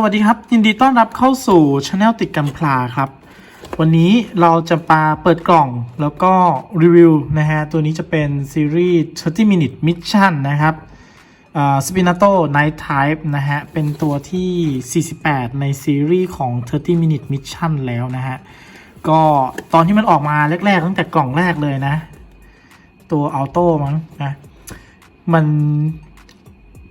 สวัสดีครับ ยินดีต้อนรับเข้าสู่ช anel ติดกันพลาครับ วันนี้เราจะมาเปิดกล่องแล้วก็รีวิวนะฮะ ตัวนี้จะเป็นซีรีส์30 minute mission นะครับสปินาโต Night Type นะฮะ เป็นตัวที่ 48 ในซีรีส์ของ 30 minute mission แล้วนะฮะ ก็ตอนที่มันออกมาแรก ๆ ตั้งแต่กล่องแรกเลยนะ ตัวอ u โต้มั้งนะมัน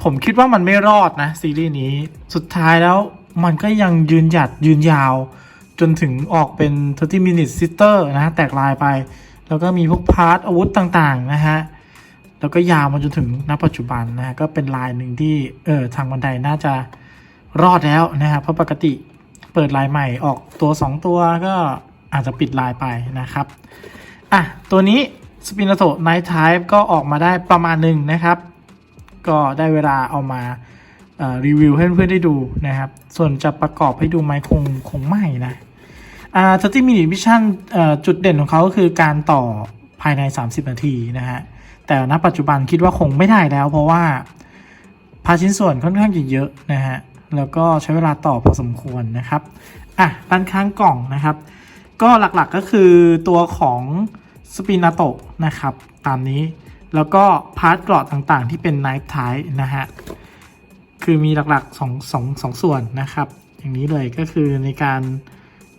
ผมคิดว่ามันไม่รอดนะซีรีส์นี้สุดท้ายแล้วมันก็ยังยืนหยัดยืนยาว จนถึงออกเป็น 30 minute sister นะฮะแตกลายไป แล้วก็มีพวกพาร์ทอาวุธต่างๆ นะฮะ แล้วก็ยาวมาจนถึงณปัจจุบันนะฮะก็เป็นลายหนึ่งที่เออทางบันไดน่าจะรอดแล้วนะฮะเพราะปกติเปิดลายใหม่ออกตัว 2 ตัวก็อาจจะปิดลายไปนะครับอะตัวนี้สปินโต Night Type ก็ออกมาได้ประมาณหนึ่งนะครับ ก็ได้เวลาเอามารีวิวให้เพื่อนๆได้ดูนะครับ ส่วนจะประกอบให้ดูไหมคงคงไม่นะอ่า30 minute mission เอ่อจุดเด่นของเขาก็คือการต่อภายใน 30 นาทีนะฮะ แต่ณปัจจุบันคิดว่าคงไม่ได้แล้ว เพราะว่าพารชิ้นส่วนค่อนข้างจะเยอะนะฮะ แล้วก็ใช้เวลาต่อพอสมควรนะครับ อะด้านข้างกล่องนะครับ ก็หลักๆก็คือตัวของสปินาโตะนะครับ ตามนี้ แล้วก็พาร์ทกราะต่างๆ ที่เป็นไนฟ์ไทนะฮะ คือมีหลักๆสองสองสองส่วนนะครับ อย่างนี้เลยก็คือในการ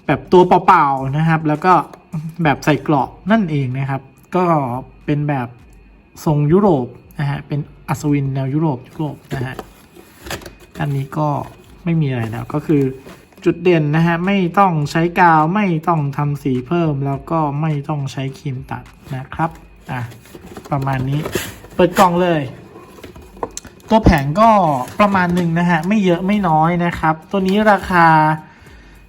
แบบตัวเปล่าๆนะครับ แล้วก็แบบใส่กราะนั่นเองนะครับ ก็เป็นแบบทรงยุโรปนะฮะ เป็นอัศวินแนวยุโรปยุโรปนะฮะ อันนี้ก็ไม่มีอะไรแล้วก็คือจุดเด่นนะฮะ ไม่ต้องใช้กาวไม่ต้องทำสีเพิ่มแล้วก็ไม่ต้องใช้ครีมตัดนะครับ อะประมาณนี้ เปิดกล่องเลย ตัวแผงก็ประมาณหนึ่งนะฮะ ไม่เยอะไม่น้อยนะครับ ตัวนี้ราคา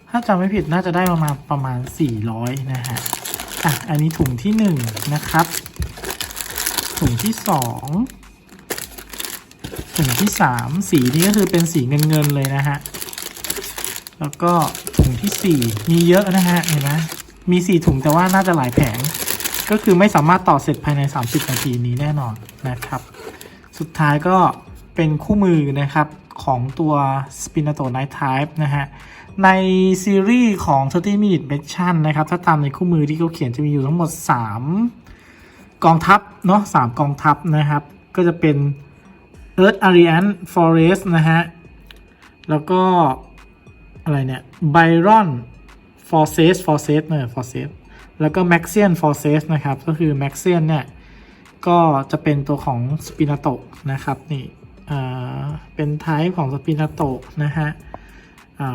ถ้าจำไม่ผิดน่าจะได้ประมาณประมาณ 400 นะฮะ อะ อันนี้ถุงที่หนึ่งนะครับ ถุงที่สองถุงที่สามสีนี้ก็คือเป็นสีเงินเงินเลยนะฮะ แล้วก็ถุงที่สี่มีเยอะนะฮะ เห็นไหมมีสี่ถุงแต่ว่าน่าจะหลายแผง ก็คือไม่สามารถต่อเสร็จภายใน 30 นาทีนี้แน่นอนนะครับ สุดท้ายก็เป็นคู่มือนะครับของตัว Spinato Night Type นะฮะ ในซีรีส์ของ 30 Minute Mission นะครับ ถ้าตามในคู่มือที่เขาเขียนจะมีอยู่ทั้งหมด 3 กองทัพเนาะ3กองทัพนะครับ ก็จะเป็น Earth Arian Forest นะฮะ แล้วก็ อะไรเนี่ย Byron Forces Forces เนี่ย Forces แล้วก็ Maxian Forces นะครับ ก็คือ Maxian เนี่ย ก็จะเป็นตัวของสปินาโตนะครับนี่อ่าเป็นไทป์ของสปินาโตนะฮะ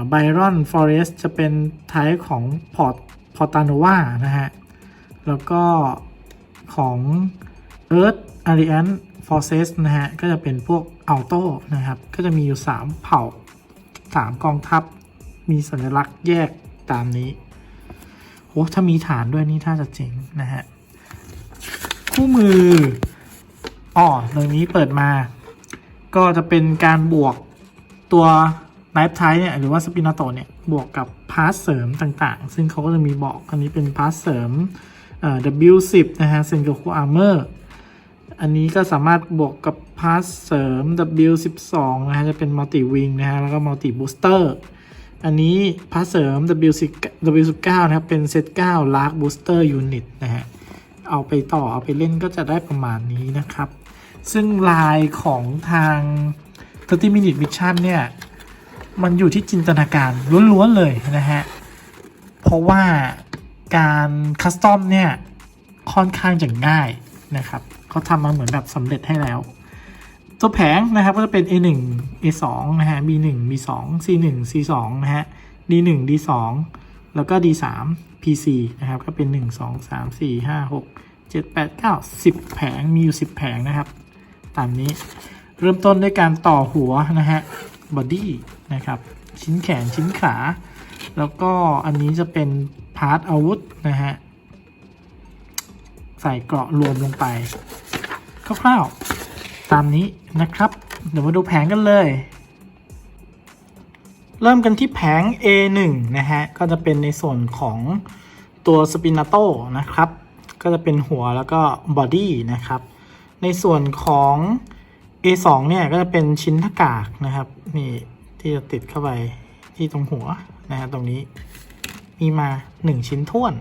ไบรอนฟอเรสจะเป็นไทป์ของพอร์ตพอตาโนวานะฮะ แล้วก็ของ Earth Arian Forces นะฮะ ก็จะเป็นพวกอัลโตนะครับ ก็จะมีอยู่ 3 เผ่า 3 กองทัพ มีสัญลักษณ์แยกตามนี้ โหถ้ามีฐานด้วยนี่ถ้าจะเจ๋งนะฮะ คู่มืออ๋อตรงนี้เปิดมา ก็จะเป็นการบวกตัวไนฟ์ไทเนี่ย หรือว่าสปินาโตเนี่ย บวกกับพาร์ทเสริมต่างๆ ซึ่งเขาก็จะมีบอก อันนี้เป็นพาร์ทเสริมเอ่อ W10 นะฮะเซนโกคุอาร์เมอร์อันนี้ก็สามารถบวกกับพาร์ทเสริม W12 นะฮะ จะเป็นมัลติวิงนะฮะ แล้วก็มัลติบูสเตอร์ อันนี้พาร์เสริม W10 W19 นะครับ เป็นเซต9 Lark Booster Unit นะฮะ เอาไปต่อ เอาไปเล่นก็จะได้ประมาณนี้นะครับ ซึ่งลายของทาง 30 minute mission เนี่ย มันอยู่ที่จินตนาการล้วนๆเลยนะฮะ เพราะว่าการคัสตอมเนี่ย ค่อนข้างจะง่ายนะครับ เขาทำมาเหมือนแบบสำเร็จให้แล้ว ตัวแผงนะครับก็จะเป็น A1 A2 นะฮะ B1 B2 C1 C2 นะฮะ D1 D2 แล้วก็ D3 PC นะครับ ก็เป็น 1 2 3 4 5 6 7 8 9 10 แผงมีอยู่ 10 แผงนะครับ ตามนี้เริ่มต้นด้วยการต่อหัวนะฮะบอดี้นะครับ ชิ้นแขนชิ้นขา แล้วก็อันนี้จะเป็นพาร์ทอาวุธนะฮะ ใส่เกราะรวมลงไปคร่าวๆ ตามนี้นะครับ เดี๋ยวมาดูแผงกันเลย เริ่มกันที่แผง A1 นะฮะ ก็จะเป็นในส่วนของตัวสปินาโตนะครับ ก็จะเป็นหัวแล้วก็บอดี้นะครับ ในส่วนของ A2 เนี่ยก็จะเป็นชิ้นหน้ากากนะครับ นี่ที่จะติดเข้าไปที่ตรงหัวนะฮะตรงนี้มีมา 1 ชิ้นท่วน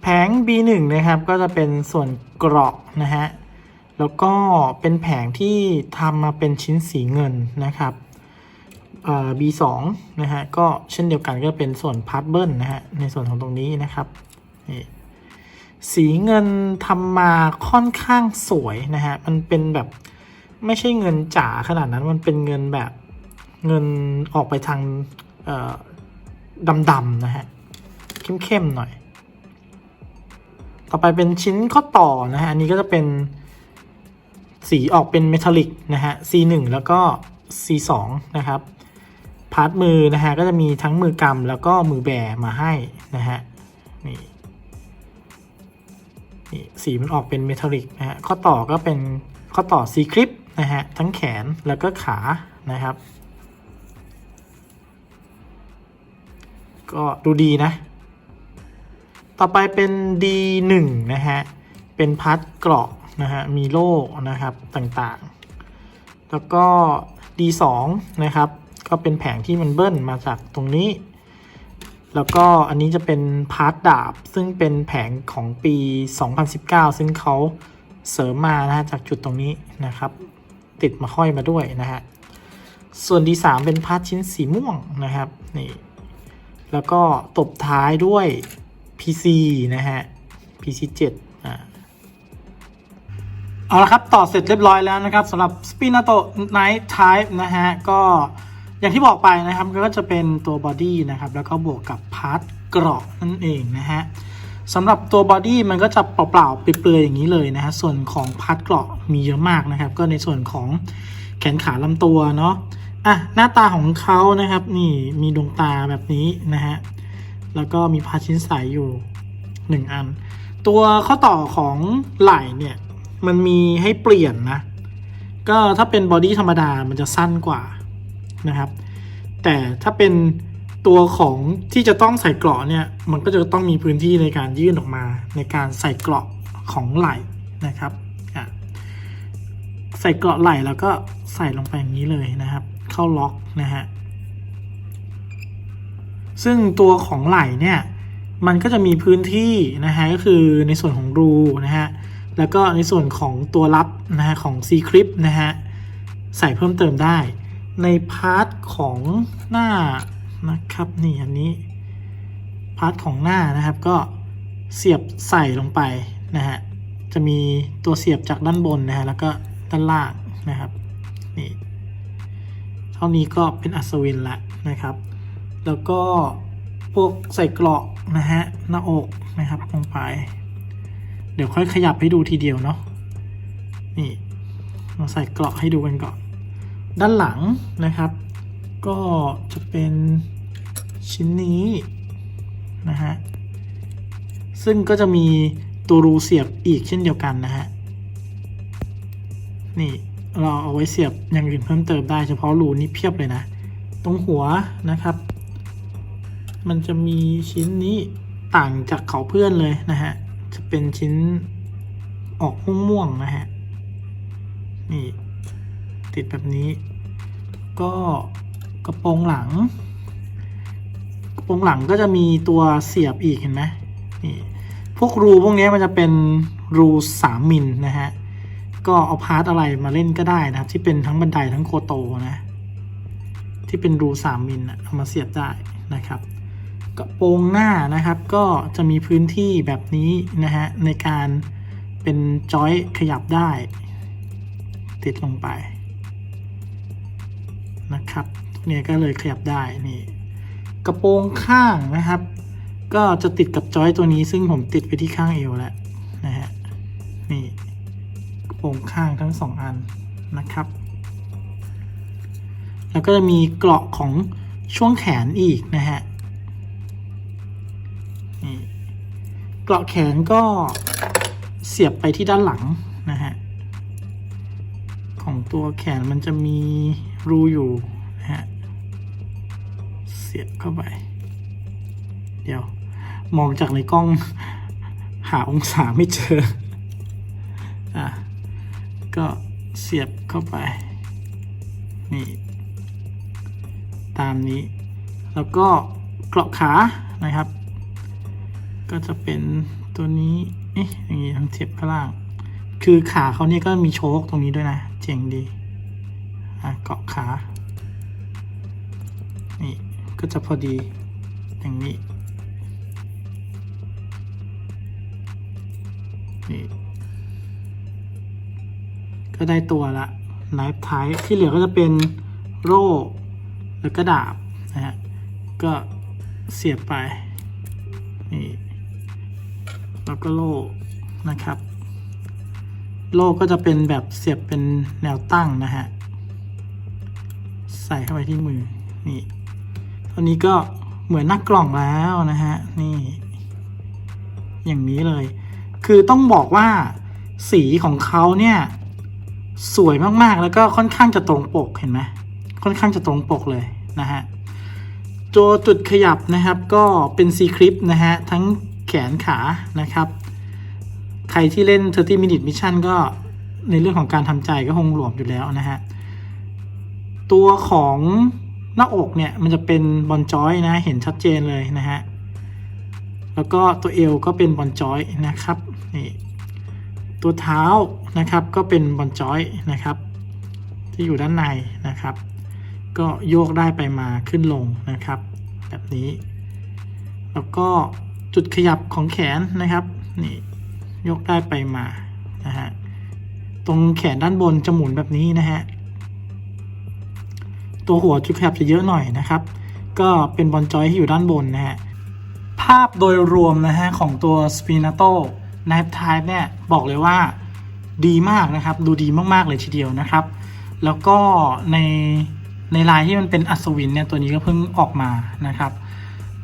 แผง B1 นะครับก็จะเป็นส่วนเกราะนะฮะ แล้วก็เป็นแผงที่ทำมาเป็นชิ้นสีเงินนะครับเอ่อ B2 นะฮะ ก็เช่นเดียวกันก็เป็นส่วนพาร์ทเบิลนะฮะ ในส่วนของตรงนี้นะครับนี่สีเงินทำมาค่อนข้างสวยนะฮะ มันเป็นแบบไม่ใช่เงินจ๋าขนาดนั้น มันเป็นเงินแบบเงินออกไปทางเอ่อดำๆนะฮะ เข้มๆหน่อย ต่อไปเป็นชิ้นข้อต่อนะฮะ อันนี้ก็จะเป็น สีออกเป็นเมทัลลิกนะฮะ C1 แล้วก็ C2 นะครับพาร์ทมือนะฮะก็จะมีทั้งมือกำแล้วก็มือแบมาให้นะฮะนี่นี่สีมันออกเป็นเมทัลลิกนะฮะข้อต่อก็เป็นข้อต่อ C คลิปนะฮะทั้งแขนแล้วก็ขานะครับ ก็ดูดีนะ ต่อไปเป็น D1 นะฮะเป็นพาร์ทเกราะ นะฮะมีโล่นะครับต่างๆ แล้วก็ D2 นะครับก็เป็นแผงที่มันเบิ้ลมาจากตรงนี้ แล้วก็อันนี้จะเป็นพาร์ทดาบ ซึ่งเป็นแผงของปี 2019 ซึ่งเขาเสริมมานะฮะจากจุดตรงนี้นะครับ ติดมาห้อยมาด้วยนะฮะส่วน D3 เป็นพาร์ทชิ้นสีม่วงนะครับนี่แล้วก็ตบท้ายด้วย PC นะฮะ PC 7อ่า เอาละครับต่อเสร็จเรียบร้อยแล้วนะครับสำหรับ Spinato Night Type นะฮะ ก็อย่างที่บอกไปนะครับก็จะเป็นตัวบอดี้นะครับ แล้วก็บวกกับพาร์ทเกราะนั่นเองนะฮะสำหรับตัวบอดี้มันก็จะเปล่าๆเปลือยๆอย่างนี้เลยนะฮะส่วนของพาร์ทเกราะมีเยอะมากนะครับ ก็ในส่วนของแขนขาลำตัวเนาะอะหน้าตาของเขานะครับ นี่มีดวงตาแบบนี้นะฮะแล้วก็มีพาชิ้นใสอยู่หนึ่งอัน ตัวข้อต่อของไหล่เนี่ย มันมีให้เปลี่ยนนะ ก็ถ้าเป็นบอดี้ธรรมดามันจะสั้นกว่านะครับ แต่ถ้าเป็นตัวของที่จะต้องใส่เกราะเนี่ย มันก็จะต้องมีพื้นที่ในการยื่นออกมา ในการใส่เกราะของไหล่นะครับอะใส่เกราะไหล่แล้วก็ใส่ลงไปอย่างนี้เลยนะครับ เข้าล็อกนะฮะ ซึ่งตัวของไหล่เนี่ย มันก็จะมีพื้นที่นะฮะก็คือในส่วนของรูนะฮะ แล้วก็ในส่วนของตัวรับนะฮะของ C c r i p นะฮะใส่เพิ่มเติมได้ ในพาร์ทของหน้านะครับนี่อันนี้พาร์ทของหน้านะครับก็เสียบใส่ลงไปนะฮะจะมีตัวเสียบจากด้านบนนะฮะแล้วก็ด้านล่างนะครับนี่เท่านี้ก็เป็นอัศวินละนะครับ แล้วก็พวกใส่เกราะนะฮะหน้าอกนะครับลงไป เดี๋ยวค่อยขยับให้ดูทีเดียวเนาะนี่มาใส่เกราะให้ดูกันก่อน ด้านหลังนะครับ ก็จะเป็นชิ้นนี้นะฮะซึ่งก็จะมีตัวรูเสียบอีกเช่นเดียวกันนะฮะนี่เราเอาไว้เสียบอย่างอื่นเพิ่มเติมได้เฉพาะรูนี้เพียบเลยนะ ตรงหัวนะครับ มันจะมีชิ้นนี้ต่างจากเขาเพื่อนเลยนะฮะ จะเป็นชิ้นออกม่วงๆนะฮะ นี่ ติดแบบนี้ ก็กระโปรงหลัง กระโปรงหลังก็จะมีตัวเสียบอีกเห็นไหมนี่ พวกรูพวกนี้มันจะเป็นรูสามมิลนะฮะ ก็เอาพาร์ทอะไรมาเล่นก็ได้นะครับ ที่เป็นทั้งบันไดทั้งโคโตนะ ที่เป็นรูสามมิลนะเอามาเสียบได้นะครับ กระโปรงหน้านะครับ ก็จะมีพื้นที่แบบนี้นะฮะในการเป็นจอยขยับได้ ติดลงไปนะครับเนี่ยก็เลยขยับได้นี่กระโปรงข้างนะครับ ก็จะติดกับจอยตัวนี้ ซึ่งผมติดไปที่ข้างเอวแล้วนะฮะนี่กระโปรงข้างทั้งสองอันนะครับ แล้วก็จะมีเกราะของช่วงแขนอีกนะฮะ นี่ เกราะแขนก็เสียบไปที่ด้านหลังนะฮะ ของตัวแขนมันจะมีรูอยู่นะฮะ เสียบเข้าไป เดี๋ยว มองจากในกล้อง หาองศาไม่เจอ อะ ก็เสียบเข้าไป นี่ ตามนี้ แล้วก็เกราะขานะครับ ก็จะเป็นตัวนี้ เอ๊ะอย่างนี้ทั้งเทียบข้างล่าง คือขาเขาเนี่ยก็มีโชคตรงนี้ด้วยนะ เจ๋งดี อะเกาะขา นี่ก็จะพอดี อย่างนี้ นี่ ก็ได้ตัวละไนฟ์ไทที่เหลือก็จะเป็นโร่แล้วก็ดาบนะฮะ ก็เสียบไป นี่ แล้วก็โล่นะครับ โล่ก็จะเป็นแบบเสียบเป็นแนวตั้งนะฮะ ใส่เข้าไปที่มือ นี่ตอนนี้ก็เหมือนหน้ากล่องแล้วนะฮะ นี่ อย่างนี้เลย คือต้องบอกว่าสีของเขาเนี่ย สวยมากๆ แล้วก็ค่อนข้างจะตรงปกเห็นไหมค่อนข้างจะตรงปกเลยนะฮะตัวจุดขยับนะครับก็เป็นซีคลิปนะฮะ ทั้ง แขนขานะครับ ใครที่เล่น 30 minute mission ก็ในเรื่องของการทำใจก็คงหลวมอยู่แล้วนะฮะ ตัวของหน้าอกเนี่ยมันจะเป็นบอลจอยนะเห็นชัดเจนเลยนะฮะ แล้วก็ตัวเอวก็เป็นบอลจอยนะครับนี่ตัวเท้านะครับก็เป็นบอลจอยนะครับ ที่อยู่ด้านในนะครับ ก็โยกได้ไปมาขึ้นลงนะครับ แบบนี้ แล้วก็ จุดขยับของแขนนะครับนี่ยกได้ไปมานะฮะตรงแขนด้านบนจะหมุนแบบนี้นะฮะตัวหัวจุดขยับจะเยอะหน่อยนะครับ ก็เป็นบอลจอยที่อยู่ด้านบนนะฮะภาพโดยรวมนะฮะของตัว Spinato Knife Type เนี่ยบอกเลยว่าดีมากนะครับ ดูดีมากๆเลยทีเดียวนะครับ แล้วก็ในในลายที่มันเป็นอัศวินเนี่ยตัวนี้ก็เพิ่งออกมานะครับ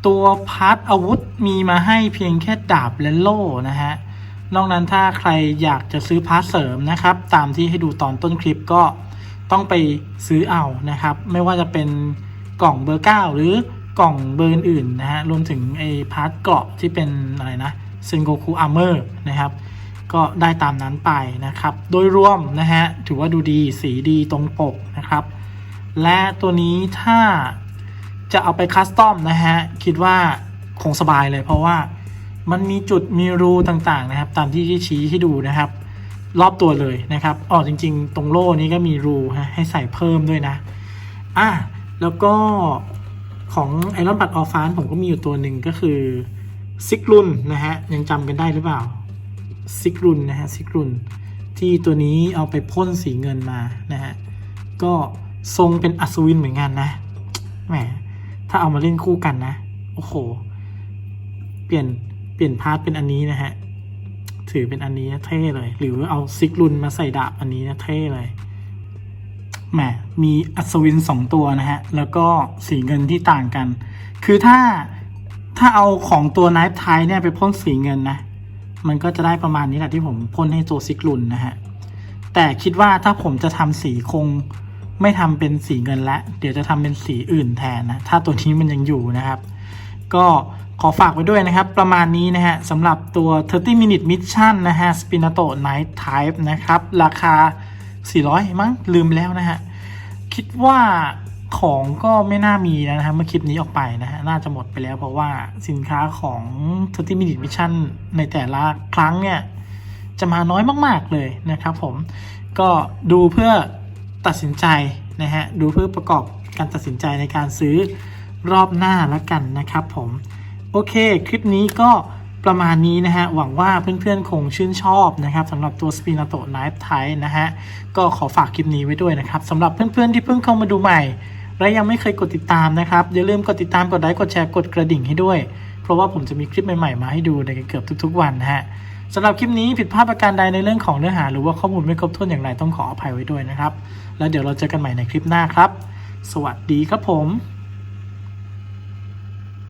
ตัวพาร์ทอาวุธมีมาให้เพียงแค่ดาบและโล่นะฮะ นอกนั้นถ้าใครอยากจะซื้อพาร์ทเสริมนะครับ ตามที่ให้ดูตอนต้นคลิปก็ต้องไปซื้อเอานะครับ ไม่ว่าจะเป็นกล่องเบอร์ 9 หรือกล่องเบอร์อื่นนะฮะ รวมถึงไอ้พาร์ทเกราะที่เป็นอะไรนะเซนโกคูอาร์เมอร์นะครับ ก็ได้ตามนั้นไปนะครับ โดยรวมนะฮะ ถือว่าดูดีสีดีตรงปกนะครับ และตัวนี้ถ้า จะเอาไปคัสตอมนะฮะ คิดว่าคงสบายเลยเพราะว่ามันมีจุดมีรูต่างๆนะครับ ตามที่ชี้ให้ดูนะครับ รอบตัวเลยนะครับอ๋อจริง ๆ ตรงโล่นี้ก็มีรูฮะให้ใส่เพิ่มด้วยนะอะแล้วก็ของไอรอนบัตออฟฟานผมก็มีอยู่ตัวหนึ่งก็คือซิกรุนนะฮะ ยังจำกันได้หรือเปล่าซิกรุนนะฮะซิกรุนที่ตัวนี้เอาไปพ่นสีเงินมานะฮะ ก็ทรงเป็นอัศวินเหมือนกันนะแหม ถ้าเอามาเล่นคู่กันนะ โอ้โห เปลี่ยนเปลี่ยนพาร์ทเป็นอันนี้นะฮะ ถือเป็นอันนี้เท่เลย หรือเอาซิกรุนมาใส่ดาบอันนี้นะเท่เลย แหม มีอัศวินสองตัวนะฮะ แล้วก็สีเงินที่ต่างกัน คือถ้าถ้าเอาของตัวไนฟ์ไทยเนี่ยไปพ่นสีเงินนะ มันก็จะได้ประมาณนี้แหละที่ผมพ่นให้ตัวซิกรุนนะฮะ แต่คิดว่าถ้าผมจะทำสีคง ไม่ทำเป็นสีเงินละ เดี๋ยวจะทำเป็นสีอื่นแทนนะ ถ้าตัวนี้มันยังอยู่นะครับ ก็ขอฝากไว้ด้วยนะครับ ประมาณนี้นะฮะสำหรับตัว 30 minute mission นะฮะ Spinato Night Type นะครับ ราคา 400 มั้งลืมแล้วนะฮะ คิดว่าของก็ไม่น่ามีนะฮะเมื่อคลิปนี้ออกไปนะฮะ น่าจะหมดไปแล้วเพราะว่าสินค้าของ 30 minute mission ในแต่ละครั้งเนี่ย จะมาน้อยมาก ๆ เลยนะครับผม ก็ดูเพื่อ ตัดสินใจนะฮะดูเพื่อประกอบการตัดสินใจในการซื้อรอบหน้าแล้วกันนะครับผม โอเค คลิปนี้ก็ประมาณนี้นะฮะ หวังว่าเพื่อนๆ คงชื่นชอบนะครับสำหรับตัว Spinato Knife Type นะฮะ ก็ขอฝากคลิปนี้ไว้ด้วยนะครับสำหรับเพื่อนๆ ที่เพิ่งเข้ามาดูใหม่ และยังไม่เคยกดติดตามนะครับ อย่าลืมกดติดตามกดไลค์กดแชร์กดกระดิ่งให้ด้วย เพราะว่าผมจะมีคลิปใหม่ๆ มาให้ดูในเกือบทุกๆ วันนะฮะ สำหรับคลิปนี้ผิดพลาดประการใดในเรื่องของเนื้อหา หรือว่าข้อมูลไม่ครบถ้วนอย่างไรต้องขออภัยไว้ด้วยนะครับ แล้วเดี๋ยวเราเจอกันใหม่ในคลิปหน้าครับ สวัสดีครับผม